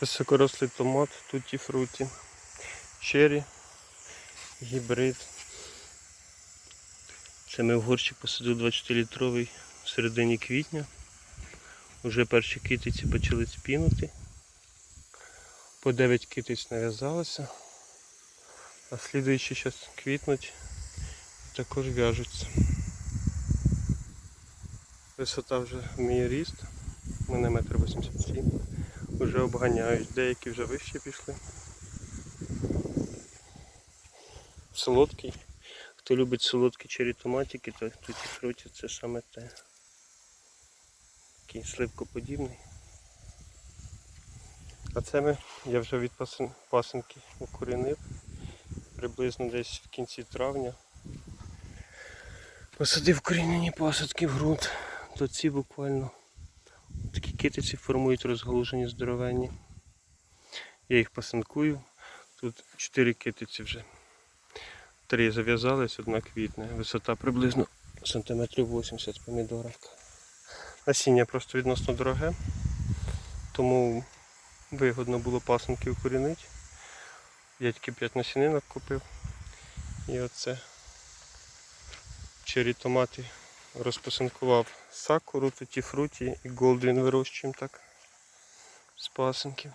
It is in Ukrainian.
Високорослий томат, туті фруті, черрі, гібрид. Це ми в горщик посадили 24-літровий в середині квітня. Уже перші китиці почали спінути. По 9 китиць нав'язалося. А слідуючі зараз квітнуть також в'яжуться. Висота вже вміє ріст. Мене метр 87. Вже обганяють, деякі вже вище пішли. Солодкий. Хто любить солодкі чері томатики, то тут і фруті це саме те. Такий сливкоподібний. А це ми, я вже від пасинки укорінив. Приблизно десь в кінці травня. Посадив корінені посадки в ґрунт. То ці буквально китиці формують розгалужені здоровенні. Я їх пасинкую. Тут 4 китиці вже. Три зав'язались, одна квітне. Висота приблизно сантиметрів 80 помідоровка. Насіння просто відносно дороге, тому вигодно було пасинки укорінити. Я тільки 5 насінинок купив. І оце чері томати розпасинкував сакуру, туті фруті і голдвін вирощуємо так з пасинків.